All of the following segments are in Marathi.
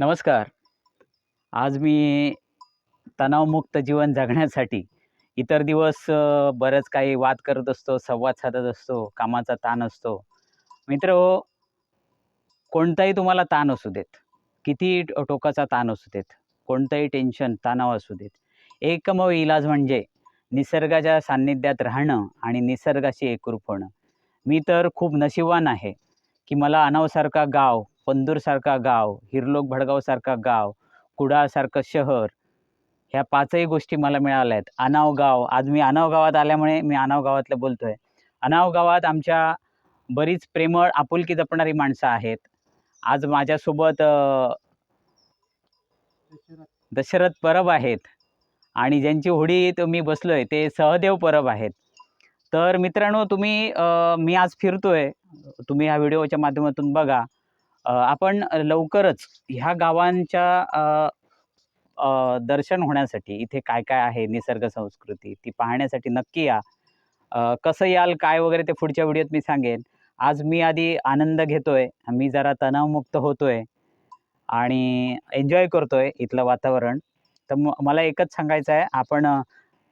नमस्कार. आज मी तणावमुक्त जीवन जगण्यासाठी इतर दिवस बरंच काही वाद करत असतो संवाद साधत असतो कामाचा ताण असतो. मित्र हो, कोणताही तुम्हाला ताण असू देत. किती टोकाचा ताण असू देत कोणतंही टेन्शन तणाव असू देत. एकमेव इलाज म्हणजे निसर्गाच्या सान्निध्यात राहणं आणि निसर्गाशी एकरूप होणं. मी तर खूप नशिबवान आहे की मला अनावसारखा गाव पंदूरसारखा गाव हिरलोक भडगावसारखा गाव कुडाळसारखं शहर ह्या पाचही गोष्टी मला मिळाल्या आहेत अनाव गाव आज मी अनाव गावात आल्यामुळे मी अनाव गावातलं बोलतो आहे अनाव गावात आमच्या बरीच प्रेमळ आपुलकी जपणारी माणसं आहेत. आज माझ्यासोबत दशरथ परब आहेत. आणि ज्यांची होडीत मी बसलो आहे ते सहदेव परब आहेत. तर मित्रांनो तुम्ही मी आज फिरतोय. तुम्ही ह्या व्हिडिओच्या माध्यमातून बघा. आपण लवकरच ह्या गावांच्या दर्शन होण्यासाठी इथे काय काय आहे निसर्ग संस्कृती ती पाहण्यासाठी नक्की या. कसं याल काय वगैरे ते पुढच्या व्हिडिओत मी सांगेन. आज मी आधी आनंद घेतोय मी जरा तणावमुक्त होतोय आणि एन्जॉय करतोय इथलं वातावरण. तर म मला एकच सांगायचं आहे आपण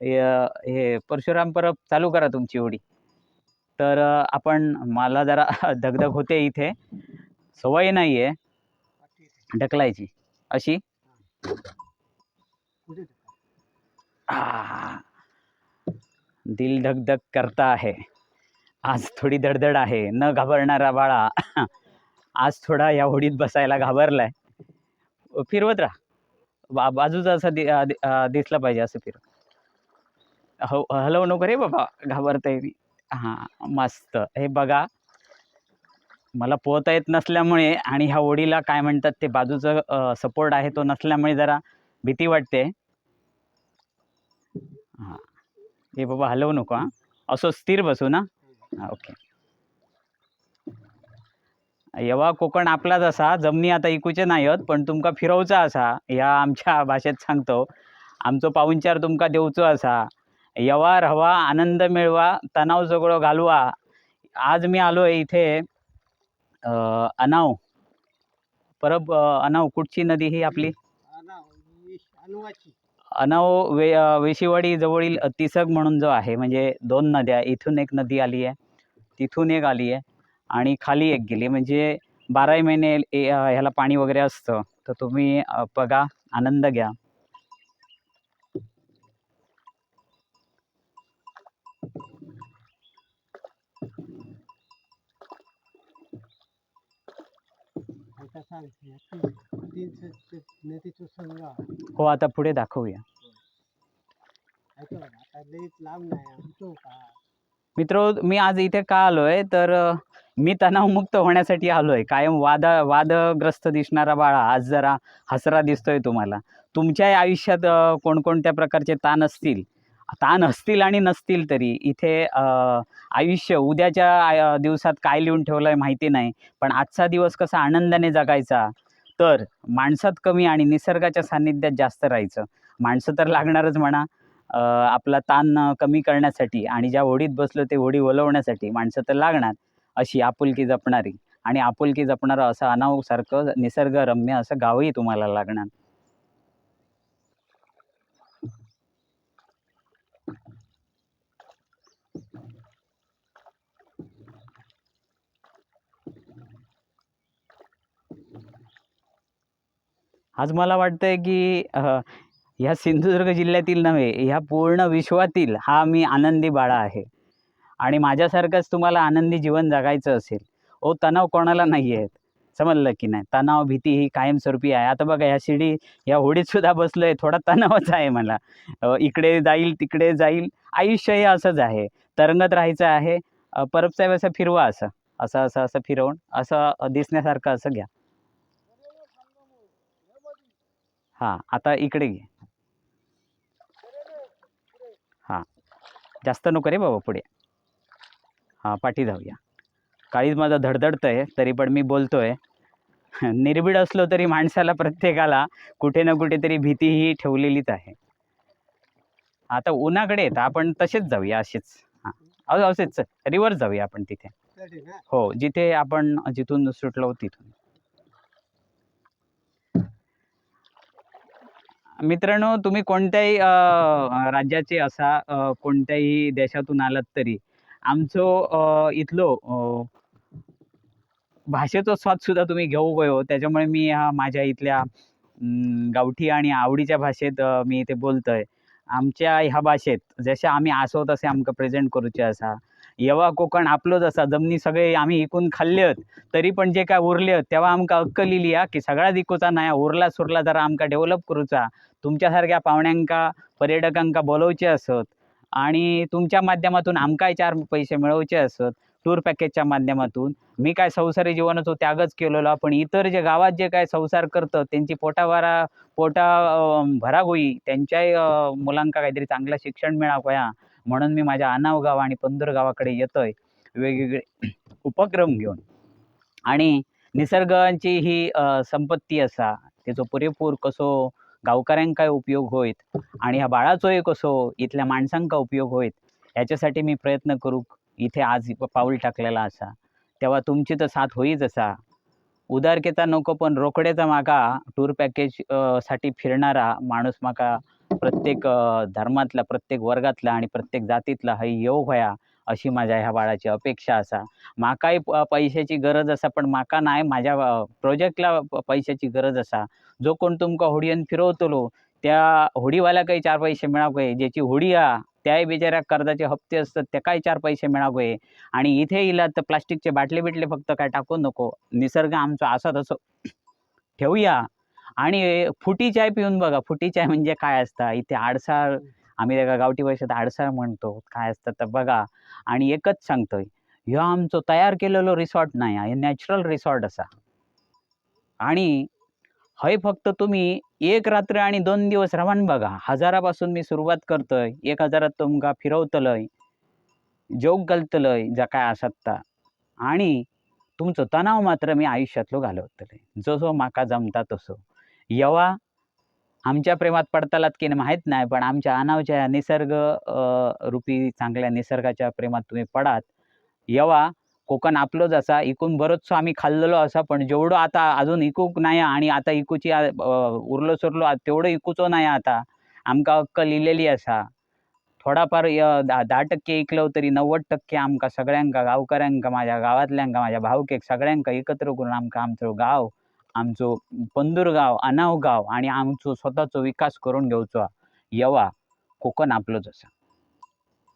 हे परशुराम परब चालू करा तुमची एवढी. तर आपण मला जरा धगधग होते इथे. सवय नाही आहे. ढकलायची. अशी. दिल धक धक करता आहे. आज थोडी धडधड आहे. न घाबरणारा बाळा. आज थोडा या होडीत बसायला घाबरलाय. फिरवत राहा. बा बाजूचा असं दि दिसलं पाहिजे असं फिरव. हो हलवू नको रे बाबा. घाबरतंय मी. हां मस्त. हे बघा. मला पोहता येत नसल्यामुळे आणि ह्या ओढीला काय म्हणतात ते बाजूचं सपोर्ट आहे तो नसल्यामुळे जरा भीती वाटते. हां. हे बाबा हलवू नको हां. असो स्थिर बसू ना. ओके यवा कोकण आपलाच असा जमनी आता इकूचे नाही आहेत पण तुमका फिरवचा असा ह्या आमच्या भाषेत सांगतो. आमचो पाहुणचार तुमका देवचो असा. यवा रवा आनंद मिळवा तणाव सगळं घालवा. आज मी आलो आहे इथे अनाव. परब अनाव कुठची नदी ही आपली? अनाव वे वेशीवाडी जवळील तिसग म्हणून जो आहे म्हणजे दोन नद्या इथून एक नदी आली आहे तिथून एक आली आहे आणि खाली एक गेली म्हणजे बाराही महिने ह्याला पाणी वगैरे असतं तर तुम्ही बघा आनंद घ्या. हो आता पुढे दाखवूया. आता लईच लांब नाही आमचो का मित्र मी आज इथे का आलो आहे तर अ, मी तणावमुक्त होण्यासाठी आलो आहे कायम वाद वादग्रस्त दिसणारा बाळा आज जरा हसरा दिसतोय तुम्हाला. तुमच्याही आयुष्यात अ, कोणकोणत्या प्रकारचे ताण असतील ताण असतील आणि नसतील तरी. इथे आयुष्य उद्याच्या आय- दिवसात काय लिहून ठेवलं आहे माहिती नाही. पण आजचा दिवस कसा आनंदाने जगायचा. तर माणसात कमी आणि निसर्गाच्या सान्निध्यात जास्त राहायचं. माणसं तर लागणारच म्हणा. आपला ताण कमी करण्यासाठी आणि ज्या होडीत बसलो ते होडी वलवण्यासाठी माणसं तर लागणार. अशी आपुलकी जपणारी. आणि आपुलकी जपणारं असं अनावसारखं निसर्गरम्य असं गावही तुम्हाला लागणार. आज मला वाटतंय की ह्या सिंधुदुर्ग जिल्ह्यातील नव्हे ह्या पूर्ण विश्वातील हा मी आनंदी बाळा आहे. आणि माझ्यासारखंच तुम्हाला आनंदी जीवन जगायचं असेल ओ तणाव कोणाला नाही आहेत समजलं की नाही? तणाव भीती ही कायमस्वरूपी आहे. आता बघा ह्या शिडी या होडीत सुद्धा आहे थोडा तणावच आहे मला. इकडे जाईल तिकडे जाईल. आयुष्य हे असंच आहे. तरंगत राहायचं आहे. अ, परबसाहेब असं फिरवा असं. असं असं असं फिरवून असं दिसण्यासारखं असं घ्या. हां आता इकडे घे. हां. जास्त नको रे बाबा पुढे. हां पाठी जाऊया काळीज माझं धडधडतं आहे तरी पण मी बोलतो आहे निर्भीड असलो तरी माणसाला प्रत्येकाला कुठे ना कुठेतरी भीती ही ठेवलेलीच आहे. आता उन्हाकडे येतं आपण तसेच जाऊया असेच. हां. असेच. रिव्हर्स जाऊया आपण तिथे. हो जिथे आपण जिथून सुटलो तिथून. मित्रांनो तुम्ही कोणत्याही राज्याचे असा कोणत्याही देशातून आलात तरी आमचो इथलो भाषेचो स्वाद सुद्धा तुम्ही घेऊ गयो हो. त्याच्यामुळे मी ह्या माझ्या इथल्या गावठी आणि आवडीच्या भाषेत मी इथे बोलतोय. आमच्या ह्या भाषेत जसे आम्ही आसो तसे आमकां प्रेझेंट करूचे आसा येवा कोकण आपलोच असा. जमनी सगळे आम्ही इकून खाल्लेत तरी पण जे काय उरले तेव्हा आमकां अक्कल इली हा की सगळा इकूचा नाही उरला सुरला जरा आमकां डेव्हलप करूचा. तुमच्यासारख्या पाहुण्यांका पर्यटकांका बोलवचे असत आणि तुमच्या माध्यमातून आमकांय चार पैसे मिळवचे असत टूर पॅकेजच्या माध्यमातून. मी काय संसारी जीवनाचा त्यागच केलेला पण इतर जे गावात जे काय संसार करतात त्यांची पोटावारा पोटा भराग होई त्यांच्याही मुलांका काहीतरी चांगलं शिक्षण मिळावं या. म्हणून मी माझ्या आनाव गाव आणि पंदूर गावाकडे येतोय. वेगवेगळे उपक्रम घेऊन. आणि निसर्गाची ही संपत्ती असा तेचो पुरेपूर कसो गावकऱ्यांकाय उपयोग होईत आणि ह्या बाळाचोय कसो इथल्या माणसांका उपयोग होईत ह्याच्यासाठी मी प्रयत्न करूक इथे आज पाऊल टाकलेला असा. तेव्हा तुमची तर साथ होईच असा. उदारकेचा नको पण रोकडेचा माका टूर पॅकेजसाठी फिरणारा माणूस माका प्रत्येक धर्मातला प्रत्येक वर्गातला आणि प्रत्येक जातीतला हा योग व्हया अशी माझ्या ह्या बाळाची अपेक्षा असा. माकाय पैशाची गरज असा पण माका नाही माझ्या प्रोजेक्टला पैशाची गरज असा. जो कोण तुमका होडयेन फिरवतलो त्या होडीवाल्याकय चार पैसे मिळावे ज्याची होडी हा त्याही बिचाऱ्या कर्जाचे हप्ते असतात त्याकाय चार पैसे आहे आणि इथे इला तर प्लास्टिकचे बाटले बिटले फक्त काय टाकू नको. निसर्ग आमचा असा तसं ठेवूया. आणि फुटी चाय पिऊन बघा फुटी चाय म्हणजे काय असतं? इथे आडसाळ आम्ही त्याला गावठी भाषेत आडसाळ म्हणतो. काय असतं तर बघा आणि एकच सांगतोय. ह्यो आमचो तयार केलेलो रिसॉर्ट नाही हा, नॅचरल रिसॉर्ट असा. आणि हय फक्त तुम्ही एक रात्र आणि दोन दिवस रावन बघा. हजारापासून मी सुरुवात करतोय. एक हजारात तुमका फिरवतलय जोग घालतलय जा काय आसात आणि तुमचो तणाव मात्र मी आयुष्यातलो घालवतले जसो म्हाका जमता तसो. यवा आमच्या प्रेमात पडतालात की नाही माहीत नाही पण आमच्या अनावच्या निसर्ग रूपी चांगल्या निसर्गाच्या प्रेमात तुम्ही पडात. यवा कोकण आपलोच असा इकून बरोचसो आम्ही खाल्लेलो असा पण जेवढं आता अजून इकूक नाही आणि आता इकूची उरलो सुरलो तेवढं इकूचो नाही आता. आमकां अक्कल इलेली असा. थोडाफार धा टक्के इकलो तरी नव्वद टक्के आमकां सगळ्यांका गावकऱ्यांका माझ्या गावातल्यांका माझ्या भावकेक सगळ्यांका एकत्र करून आमकां आमचो गाव आमचो पंदूर गाव अनाव गाव आणि आमचो स्वताचो विकास करून घेवचो येवा कोकण आपलोच असा.